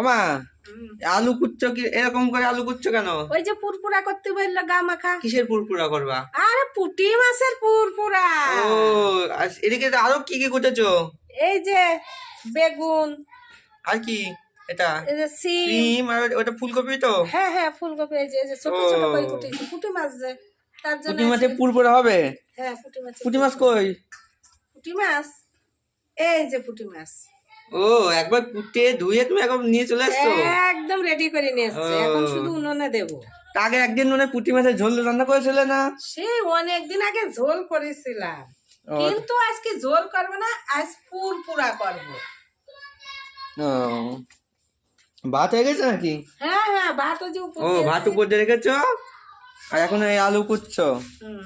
ওমা আলু কুচ্ছ কি এরকম করে আলু কুচ্ছ কেন? ওই যে পুরপুরা করতে বলল গা মাখা। কিসের পুরপুরা করবা? আরে পুটি মাছের পুরপুরা। ও এদিকে আরও কি কি কুটেছো? এই যে বেগুন আর কি এটা? এই যে সিম। সিম আর ওটা ফুলকপি তো? হ্যাঁ হ্যাঁ ফুলকপি এই যে এই যে ছোট ছোট করে কুটেছি। পুটি মাছ যে তার জন্য পুঁটি মাছে পুরপুরা হবে? হ্যাঁ পুটি মাছ পুঁটি মাছ কই? পুটি মাছ? এই যে পুটি মাছ। ও একবার কুটে ধুয়ে তুমি একবার নিয়ে চলে আসছো? একদম রেডি করে নিয়ে এসছে। এখন শুধু উনুনে দেবো। আগে একদিন মনে পুঁটি মাছের ঝোল রান্না করেছিলে না? সে অনেকদিন আগে ঝোল করেছিলাম। কিন্তু আজকে ঝোল করব না আজ পুরপুরা করব। ও। ভাত হয়ে গেছে নাকি? হ্যাঁ হ্যাঁ ভাত ও ভাত উপর দিয়ে রেখেছো? আর এখন এই আলু কুচ্ছো হুম।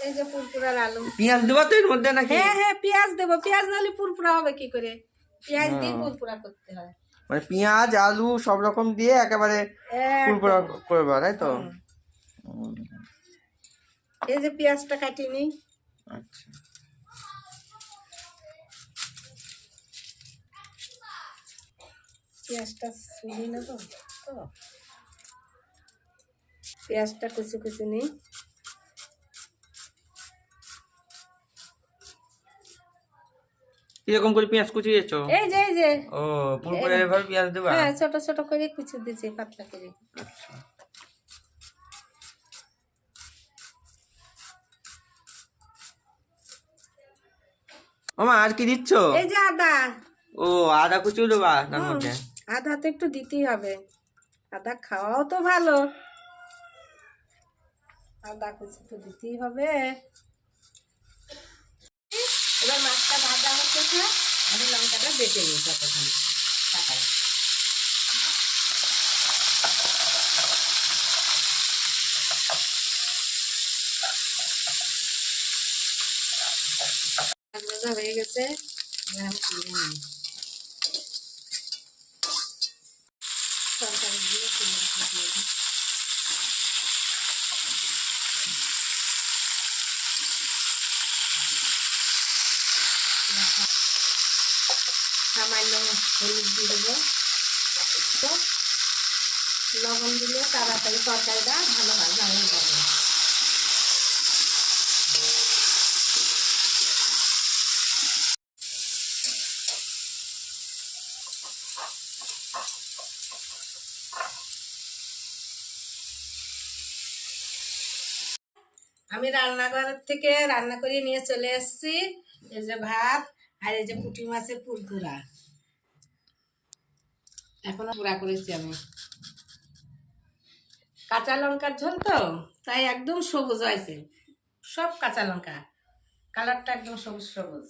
এই যে পুরপুরার আলু। পেঁয়াজ দেবো তো এর মধ্যে নাকি? হ্যাঁ হ্যাঁ পেঁয়াজ দেবো। পেঁয়াজ নাহলে পুরপুরা হবে কি করে? পেঁয়াজ দিয়ে পুরপুরা করতে হয়। মানে পেঁয়াজ আলু সব রকম দিয়ে একেবারে এক- পুরপুরা করবা তাই তো? এই যে পেঁয়াজটা কাটি নিই। আচ্ছা। পেঁয়াজটা ছুলি নেব তো? পেঁয়াজটা কুচি কুচি নিই। কীরকম করে পেঁয়াজ কুচিয়েছো এই যে এই যে। ও এভাবে পেঁয়াজ দেবা? হ্যাঁ ছোট ছোট করে কুচি দিয়েছি পাতলা করে। আচ্ছা। মামা আর কি দিচ্ছ? এই যে আদা। ও আদা কুচিও দেবা তার মধ্যে আদা তো একটু দিতেই হবে। আদা খাওয়াও তো ভালো। আদা কুচি তো দিতেই হবে। এবার মাছটা ভাজা হচ্ছে তো আমি লঙ্কাটা বেটে নিই ততক্ষণ। টাকায় হয়ে গেছে। সামান্য হলুদ দিয়ে দেবো। লবণ দিলে তাড়াতাড়ি তরকারিটা ভালো হয়ে যাবে। আমি রান্নাঘর থেকে রান্না করে নিয়ে চলে এসেছি। এই যে ভাত আর এই যে পুঁটি মাছের পুরকুড়া এখনও পুরা করেছি আমি। কাঁচা লঙ্কার ঝোল তো? তাই একদম সবুজ হয়েছে। সব কাঁচা লঙ্কা। কালারটা একদম সবুজ সবুজ।